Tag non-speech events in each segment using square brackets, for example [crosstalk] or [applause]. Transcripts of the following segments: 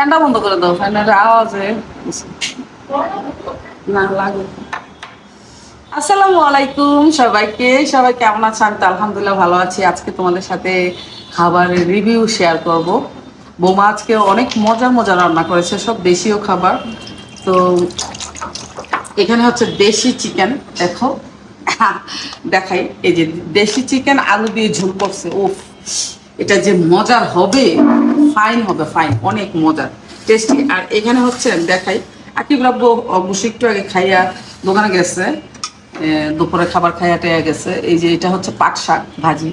ফ্যানটা বন্ধ করে দাও। ফ্যানের আওয়াজে না লাগে। আসসালামু আলাইকুম সবাইকে। সবাই কেমন আছেন? আমি তো আলহামদুলিল্লাহ ভালো আছি। আজকে তোমাদের সাথে খাবারের রিভিউ শেয়ার করব। বোমা আজকে অনেক মজার মজার রান্না করেছে সব দেশীয় খাবার। তো এখানে হচ্ছে দেশি চিকেন দেখো। দেখাই এই যে দেশি চিকেন আলু দিয়ে ঝোল করছে ওফ এটা যে মজার হবে। ফাইন হবে, ফাইন, অনেক মজার টেস্টি আর এখানে হচ্ছে দেখাই আকিব রাব্বু অবশ্যই একটু আগে খাইয়া দোকানে গেছে দুপুরে খাবার খাইয়া টেয়া গেছে। এই যে এটা হচ্ছে পাট শাক, ভাজি।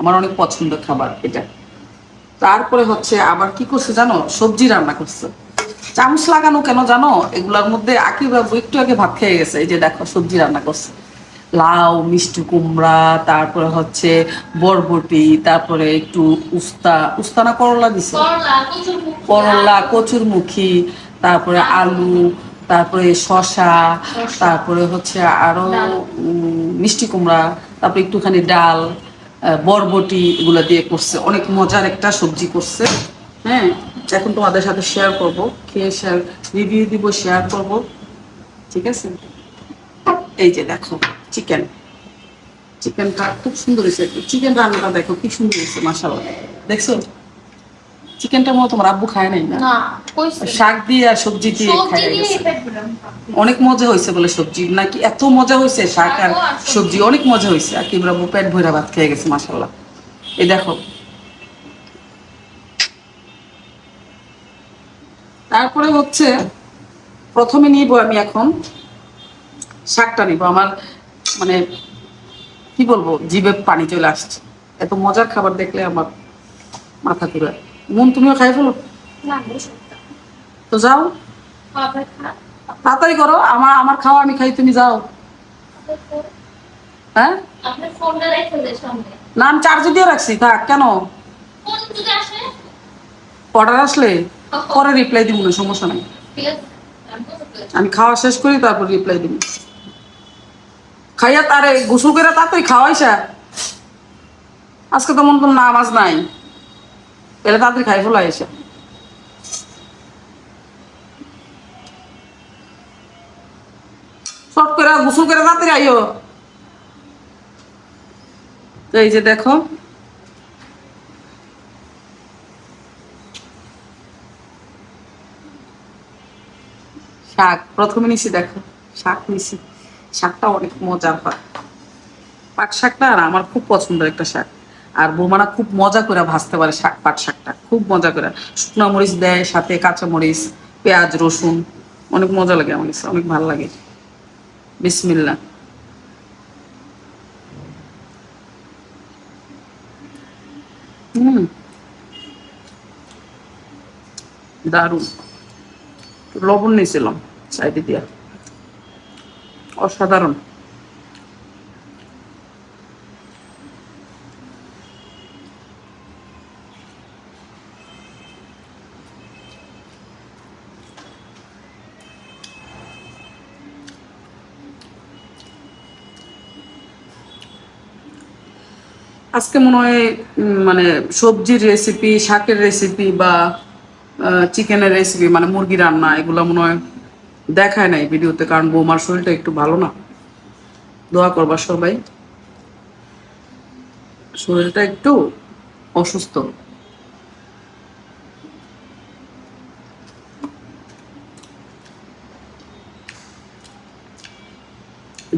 আমার অনেক পছন্দ খাবার এটা। তারপরে হচ্ছে, আবার কি করছে জানো? সবজি রান্না করছে। চামচ লাগানো কেন জানো? এগুলোর মধ্যে আকিব একটু আগে ভাত খেয়ে গেছে। এই যে দেখো, সবজি রান্না করছে। লাউ মিষ্টি কুমড়া তারপরে হচ্ছে বরবটি তারপরে একটু উস্তা উস্তা না করলা দিছে? করলা কচুর মুখ কচুরমুখী তারপরে আলু তারপরে শশা তারপরে হচ্ছে আরও উম, মিষ্টি কুমড়া তারপরে একটুখানি ডাল বরবটি এগুলো দিয়ে করছে। অনেক মজার একটা সবজি করছে। হ্যাঁ এখন তোমাদের সাথে শেয়ার করব। খেয়ে শেয়ার রিভিউ দিব শেয়ার করব। ঠিক আছে? এই যে দেখো। চিকেন চিকেনটা খুব সুন্দর হয়েছে। চিকেন রান্নাটা দেখো কি সুন্দর হয়েছে মাসাল্লাহ দেখছ? চিকেনটা তোমার আব্বু খায় নাই না? শাক দিয়ে আর সবজি দিয়ে খায় অনেক মজা হয়েছে বলে সবজি। নাকি এত মজা হয়েছে শাক আর সবজি। অনেক মজা হয়েছে। আর পেট ভরা ভাত খেয়ে গেছে মাসাল্লাহ এই দেখো। তারপরে হচ্ছে প্রথমে নিব আমি এখন শাকটা নিব। আমার মানে কি বলব জিভে পানি চলে আসছে। এত মজার খাবার দেখলে আমার মাথা ঘুরে। মন তুমিও খাই ফেলো? তো যাও। তাড়াতাড়ি করো আমার আমার খাওয়া আমি খাই তুমি যাও। হ্যাঁ? না আমি চার্জে দিয়ে রাখছি থাক কেন? অর্ডার আসলে? পরে রিপ্লাই দিব না সমস্যা নাই। আমি খাওয়া শেষ করি তারপর রিপ্লাই দিব। খাইয়া তারে গোসল করে তাড়াতাড়ি খাওয়াইছা? আজকে তো মন তো নামাজ নাই। এলে তাড়াতাড়ি খাই ফেলা এসে শর্ট করে গোসল করে তাড়াতাড়ি আইও। এই যে দেখো। শাক, প্রথমে নিছি দেখো। শাক নিছি। শাকটা অনেক মজার হয়। পাট শাকটা আর আমার খুব পছন্দের একটা শাক। আর বৌমানা খুব মজা করে ভাজতে পারে শাক, পাট শাকটা। খুব মজা করে। শুকনো মরিচ দেয়, সাথে কাঁচা মরিচ, পেঁয়াজ, রসুন। অনেক মজা লাগে আমার অনেক ভালো লাগে। বিসমিল্লা দারুণ। লবণ নিয়েছিলাম সাইডে দিয়া। অসাধারণ। আজকে মনে হয় মানে সবজির রেসিপি শাকের রেসিপি বা চিকেনের রেসিপি মানে মুরগি রান্না, এগুলো মনে হয় দেখায় নাই ভিডিওতে, কারণ বৌমার শরীরটা একটু ভালো না। দোয়া করবা সবাই। শরীরটা একটু অসুস্থ।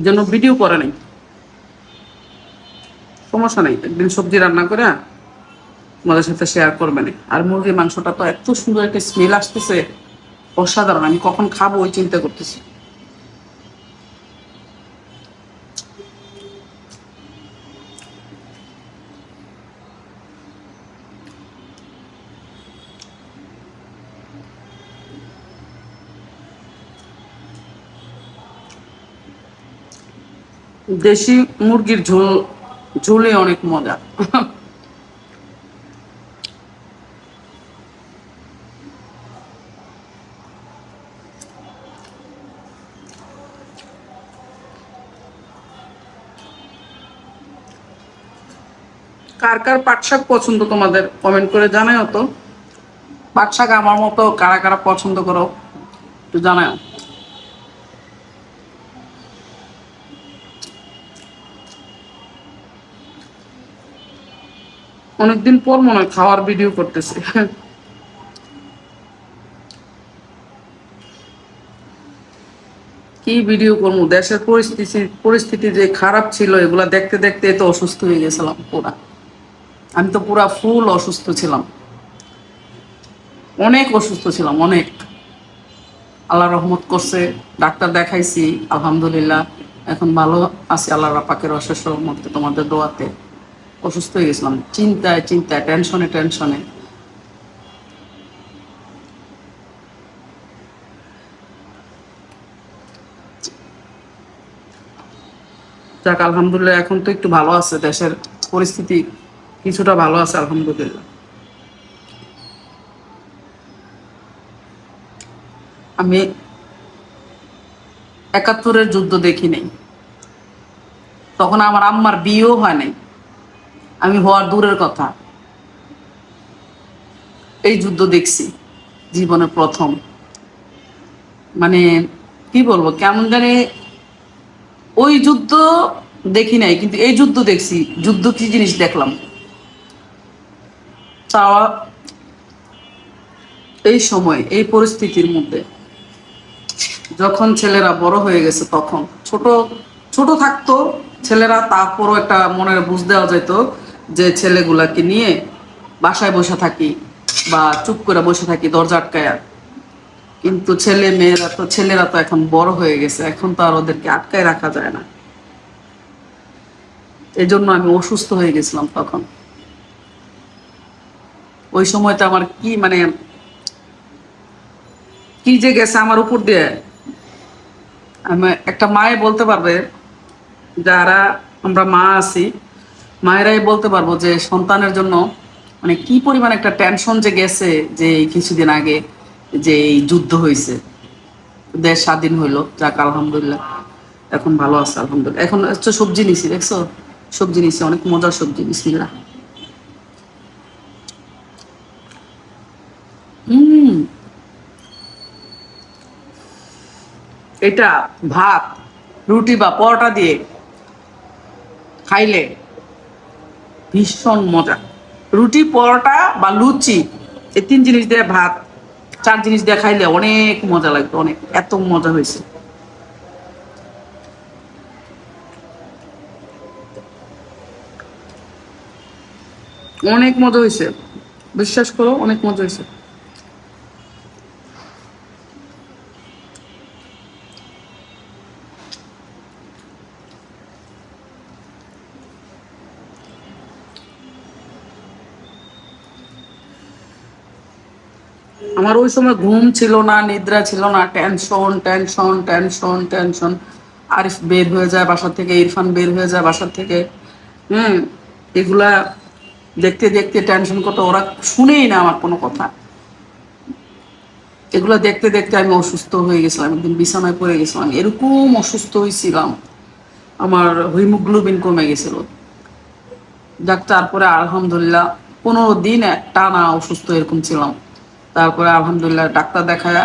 জন্য ভিডিও করে নাই। সমস্যা নেই, একদিন সবজি রান্না করে তোমাদের সাথে শেয়ার করবে না। আর মুরগির মাংসটা তো এত সুন্দর একটা স্মেল আসতেছে। অসাধারণ আমি কখন খাব ওই চিন্তা করতেছি। দেশি মুরগির ঝোল ঝোলে অনেক মজা। [laughs] কার কার পাট শাক পছন্দ তোমাদের? কমেন্ট করে জানাও তো। পাট শাক আমার মতো কারা কারা পছন্দ করো, একটু জানাও অনেকদিন পর মনে হয় খাওয়ার ভিডিও করতেছে। কি ভিডিও করব? দেশের পরিস্থিতি পরিস্থিতি যে খারাপ ছিল, এগুলা দেখতে দেখতে তো অসুস্থ হয়ে গেছিলাম পুরা। আমি তো পুরা ফুল অসুস্থ ছিলাম। অনেক অসুস্থ ছিলাম, অনেক। আল্লাহ রহমত করছে, ডাক্তার দেখাইছি, আলহামদুলিল্লাহ। এখন ভালো আছি আল্লাহ পাকের অশেষ রহমতে, তোমাদের দোয়াতে। অসুস্থ হয়ে গেছিলাম, চিন্তায় চিন্তায় টেনশনে টেনশনে যাক, আলহামদুলিল্লাহ, এখন তো একটু ভালো আছে, দেশের পরিস্থিতি কিছুটা ভালো আছে, আলহামদুলিল্লাহ। আমি একাত্তরের যুদ্ধ দেখি নাই। তখন আমার আম্মার বিয়েও হয় নাই। আমি হওয়ার দূরের কথা। এই যুদ্ধ দেখছি, জীবনে প্রথম। মানে কি বলব, কেমন জানি ওই যুদ্ধ দেখি নাই, কিন্তু এই যুদ্ধ দেখছি। যুদ্ধ কি জিনিস দেখলাম? চাওয়া এই সময়, এই পরিস্থিতির মধ্যে। যখন ছেলেরা বড় হয়ে গেছে তখন। ছোট ছোট থাকতো, ছেলেরা তারপরও একটা মনে বুঝ দেওয়া যেত যে ছেলেগুলাকে নিয়ে বাসায় বসে থাকি বা চুপ করে বসে থাকি দরজা আটকায়। কিন্তু ছেলে মেয়েরা তো, ছেলেরা তো এখন বড় হয়ে গেছে, এখন তো আর ওদেরকে আটকায় রাখা যায় না। এই জন্য আমি অসুস্থ হয়ে গেছিলাম তখন। ওই সময়টা আমার কি মানে কি যে গেছে আমার উপর দিয়ে। আমি একটা মায়ে বলতে পারবে, যারা আমরা মা আছি, মায়েরাই বলতে পারব যে সন্তানের জন্য মানে কি পরিমাণ একটা টেনশন যে গেছে যে কিছুদিন আগে যে এই যুদ্ধ হয়েছে দেশ স্বাধীন হইল, যাক, আলহামদুলিল্লাহ। এখন ভালো আছে, আলহামদুলিল্লাহ। এখন হচ্ছে সবজি নিছি, দেখছ? সবজি নিছি, অনেক মজার সবজি, বিসমিল্লাহ হুম এটা ভাত, রুটি বা পরোটা দিয়ে খাইলে ভীষণ মজা। রুটি, পরোটা বা লুচি, এই তিন জিনিস দিয়ে ভাত, চার জিনিস দিয়ে খাইলে অনেক মজা লাগবে অনেক, এত মজা হয়েছে। অনেক মজা হয়েছে। বিশ্বাস করো, অনেক মজা হয়েছে। ওই সময় ঘুম ছিল না, নিদ্রা ছিল না tension tension tension tension Arif বের হয়ে যায় বাসা থেকে, ইরফান বের হয়ে যায় বাসা থেকে। হুম, এগুলা দেখতে দেখতে টেনশন করতে ওরা শুনেই না আমার কোনো কথা। এগুলো দেখতে দেখতে আমি অসুস্থ হয়ে গেছিলাম, একদিন বিছানায় পড়ে গেছিলাম। এরকম অসুস্থ হয়েছিলাম, আমার হিমোগ্লোবিন কমে গেছিল। যাক তারপরে আলহামদুলিল্লাহ, পনেরো দিন টানা অসুস্থ এরকম ছিলাম। তারপরে আলহামদুলিল্লাহ ডাক্তার দেখায়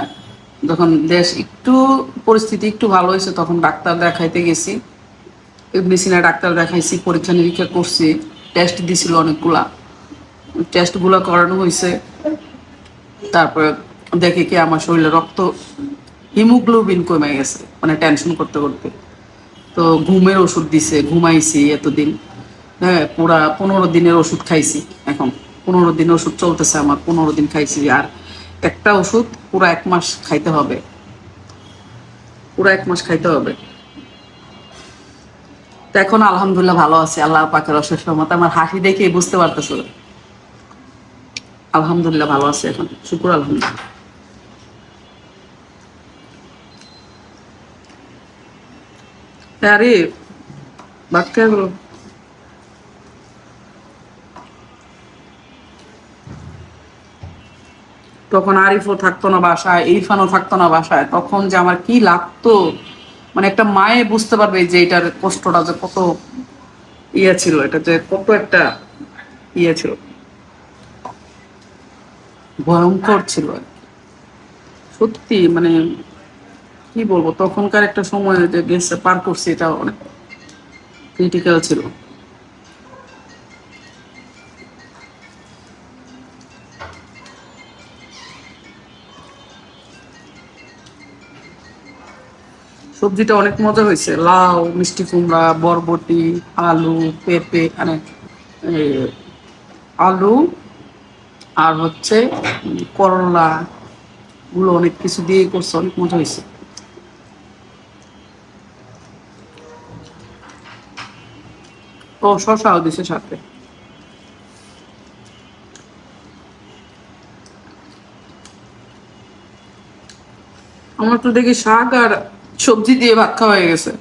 যখন দেশ একটু পরিস্থিতি একটু ভালো হয়েছে, তখন ডাক্তার দেখাইতে গেছি। মেশিনে ডাক্তার দেখাইছি, পরীক্ষা নিরীক্ষা করছি টেস্ট দিছিল অনেকগুলা। টেস্টগুলো করানো হয়েছে তারপরে দেখে কি আমার শরীরে রক্ত, হিমোগ্লোবিন কমে গেছে মানে টেনশন করতে করতে। তো ঘুমের ওষুধ দিছে, ঘুমাইছি এতদিন। হ্যাঁ পুরা পনেরো দিনের ওষুধ খাইছি এখন। পনেরো দিন ওষুধ চলতেছে আমার, পনেরো দিন খাইছি। আর একটা ওষুধ পুরো এক মাস খাইতে হবে। পুরো এক মাস খাইতে হবে। তো এখন আলহামদুলিল্লাহ ভালো আছে, আল্লাহ পাকের অশেষ রহমতে। আমার হাসি দেখে বুঝতে পারতেছ? আলহামদুলিল্লাহ ভালো আছে এখন। শুকুর আলহামদুলিল্লাহ। আরে বাক্য তখন আরিফও থাকতো না বাসায়, ইরফানও থাকতো না বাসায়, তখন যে আমার কি লাগতো? মানে একটা মায়ে বুঝতে পারবে যে এটার কষ্টটা যে কত ইয়ে ছিল, এটা যে কত একটা ইয়ে ছিল। ভয়ঙ্কর ছিল সত্যি মানে কি বলব, তখনকার একটা সময় যে গেছে, পার করছি, এটা অনেক ক্রিটিক্যাল ছিল। সবজিটা অনেক মজা হয়েছে। লাউ, মিষ্টি কুমড়া, বরবটি, আলু, পেঁপে মানে আলু আর হচ্ছে করলা গুলো অনেক কিছু দিয়ে করছে, অনেক মজা হয়েছে। ও শশাও দিছে সাথে। আমার তো দেখি শাক আর সবজি দিয়ে ভাত খাওয়া হয়ে গেছে।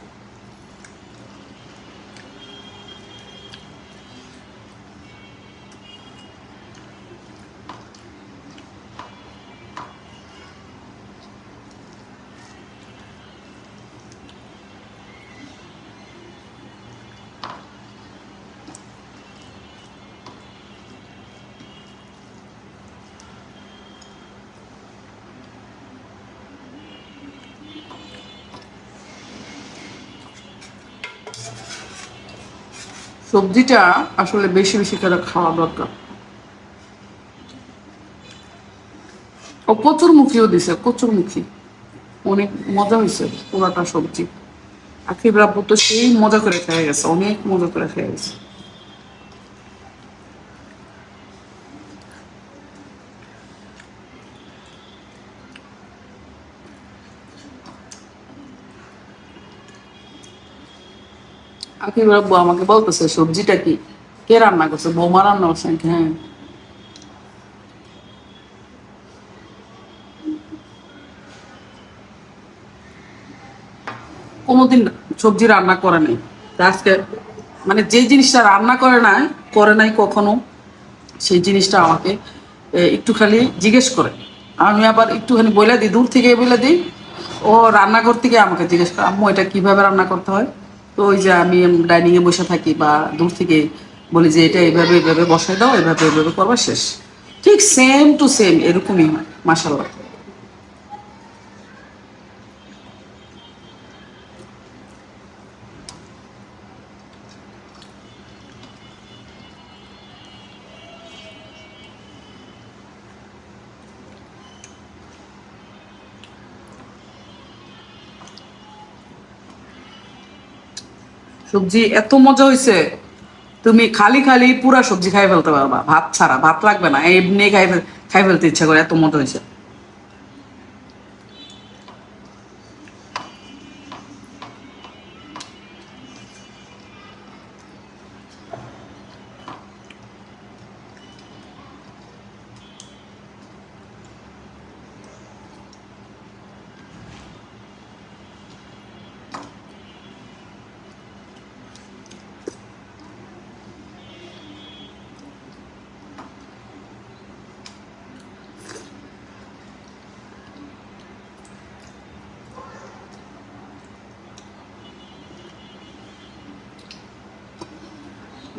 সবজিটা আসলে বেশি বেশি করে খাওয়া দরকার। ও কচুর মুখিও দিছে কচুর মুখী অনেক মজা হয়েছে পুরাটা সবজি। আখিব রাব্বু তো সেই মজা করে খেয়ে গেছে, অনেক মজা করে খেয়ে গেছে। আমাকে বলতেছে, সবজিটা কি? কে রান্না করছে? বৌমা রান্না করছে হ্যাঁ। কোনোদিন সবজি রান্না করে নাই। আজকে মানে যে জিনিসটা রান্না করে নাই করে নাই কখনো, সেই জিনিসটা আমাকে একটু খালি জিজ্ঞেস করে। আমি আবার একটুখানি বলে দিই, দূর থেকে বলে দিই, ও রান্নাঘর থেকে আমাকে জিজ্ঞেস করে, আম্মু, এটা কীভাবে রান্না করতে হয়? তো ওই যে আমি ডাইনিংয়ে বসে থাকি বা দূর থেকে বলি যে এটা এভাবে এভাবে বসাই দাও, এভাবে এভাবে করবা, শেষ। ঠিক সেম টু সেম এরকমই মাসাল্লাহ সবজি এত মজা হয়েছে তুমি খালি খালি পুরা সবজি খাই ফেলতে পারবা। ভাত ছাড়া, ভাত লাগবে না। এমনি খাই খাই ফেলতে ইচ্ছা করে এত মজা হয়েছে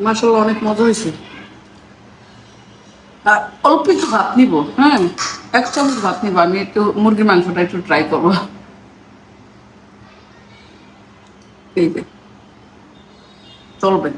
মাসাল্লাহ অনেক মজা হয়েছে। আর অল্প একটু ভাত নিব হ্যাঁ? এক চামচ ভাত নিব, আমি একটু মুরগির মাংসটা একটু ট্রাই করব। চলবে।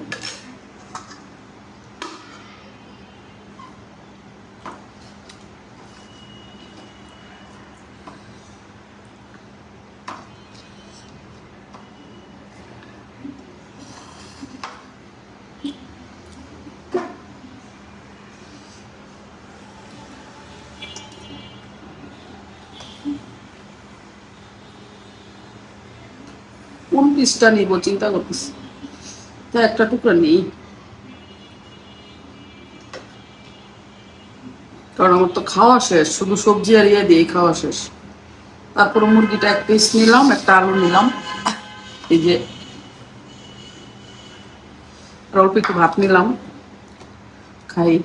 পিসটা নিব, চিন্তা করতেছি। তো একটা টুকরা নেই। কারণ আমার তো খাওয়া শেষ, শুধু সবজি আর ইয়ে দিয়ে খাওয়া শেষ। তারপর মুরগিটা এক পিস নিলাম, একটা আলু নিলাম। এই যে অল্প একটু ভাত নিলাম। খাই।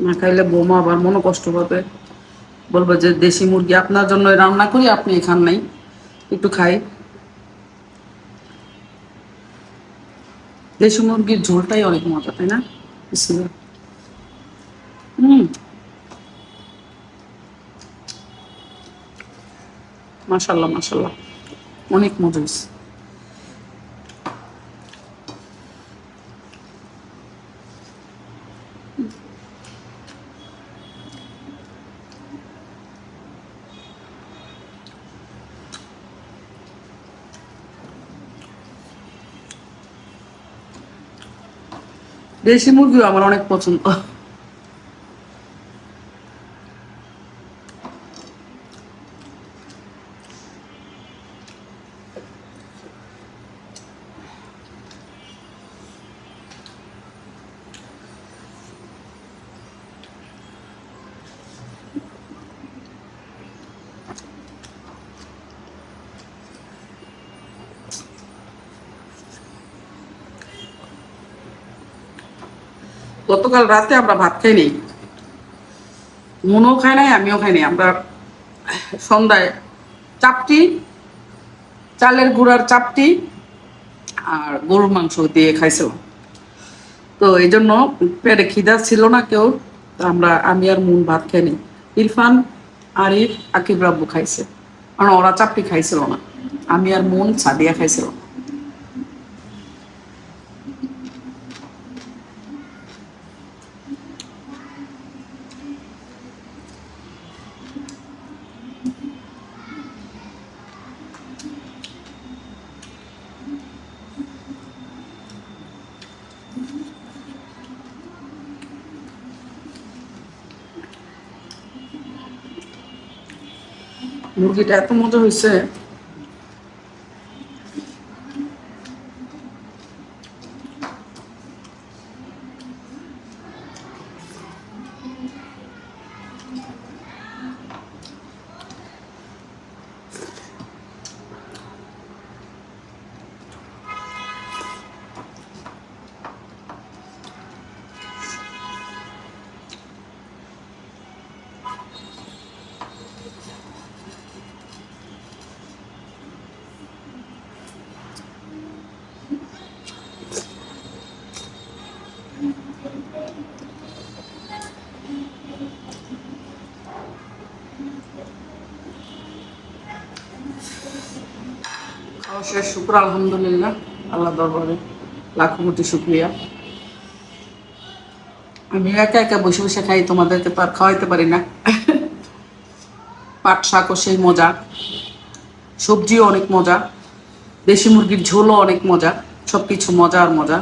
না খাইলে বৌমা আবার মনে কষ্ট পাবে। বলব যে দেশি মুরগি আপনার জন্য রান্না করি, আপনি এখান নাই। একটু খাই। দেশি মুরগির ঝোলটাই অনেক মজা, তাই না? হুম। মাসাল্লাহ মাসাল্লাহ অনেক মজা হয়েছে। দেশি মুরগিও আমার অনেক পছন্দ। গতকাল রাতে আমরা ভাত খাই নাই। মনও খায় নাই, আমিও খাই নাই। আমরা সন্ধ্যায় চাপটি, চালের গুঁড়ার চাপটি আর গরুর মাংস দিয়ে খাইছিলাম। তো এই জন্য পেটে খিদা ছিল না কেউ আমরা, আমি আর মন ভাত খাইনি ইরফান, আরিফ, আকিব রাব্বু খাইছে। কারণ ওরা চাপটি খাইছিল না। আমি আর মুন সাদিয়া খাইছিলাম। মুরগিটা এত মজা হয়েছে। খাওয়া শুক্র, আলহামদুলিল্লাহ, আল্লাহ দরবারে লাখো কোটি শুক্রিয়া। আমি একা একা বসে বসে খাই, তোমাদেরকে তো আর খাওয়াইতে পারি না। পাট শাকও সেই মজা। সবজিও অনেক মজা। দেশি মুরগির ঝোলও অনেক মজা। সব কিছু মজা আর মজা।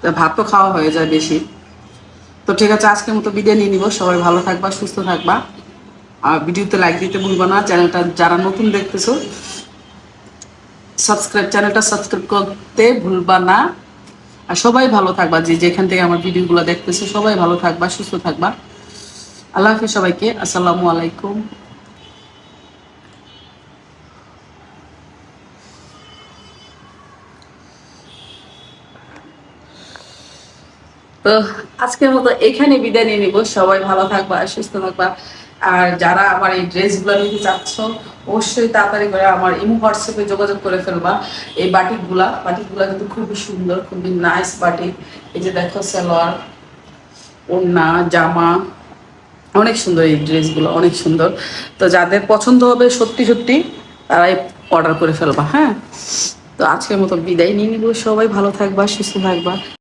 তা ভাতও খাওয়া হয়ে যায় বেশি। তো ঠিক আছে, আজকের মতো বিদায় নিয়ে নিব। সবাই ভালো থাকবা, সুস্থ থাকবা। আর ভিডিওতে লাইক দিতে ভুলবা না। চ্যানেলটা যারা নতুন দেখতেছো সাবস্ক্রাইব চ্যানেলটা সাবস্ক্রাইব করতে ভুলবা না। আর সবাই ভালো থাকবা, যে যেখান থেকে আমার ভিডিওগুলো দেখতেছে, সবাই ভালো থাকবা, সুস্থ থাকবা। আল্লাহ হাফিজ সবাইকে, আসসালামু আলাইকুম। তো আজকের মতো এখানে বিদায় নিয়ে নিব। সবাই ভালো থাকবা, সুস্থ থাকবা। আর যারা আমার এই ড্রেসগুলো নিতে চাচ্ছ অবশ্যই তাড়াতাড়ি করে আমার ইমো হোয়াটসঅ্যাপে যোগাযোগ করে ফেলবা। এই বাটিকগুলা বাটিকগুলা কিন্তু খুবই সুন্দর, খুবই নাইস বাটিক এই যে দেখো, সালোয়ার, ওড়না, জামা, অনেক সুন্দর এই ড্রেসগুলো, অনেক সুন্দর। তো যাদের পছন্দ হবে সত্যি সত্যি তারাই অর্ডার করে ফেলবা হ্যাঁ? তো আজকের মতো বিদায় নিয়ে নিব। সবাই ভালো থাকবা, সুস্থ থাকবা।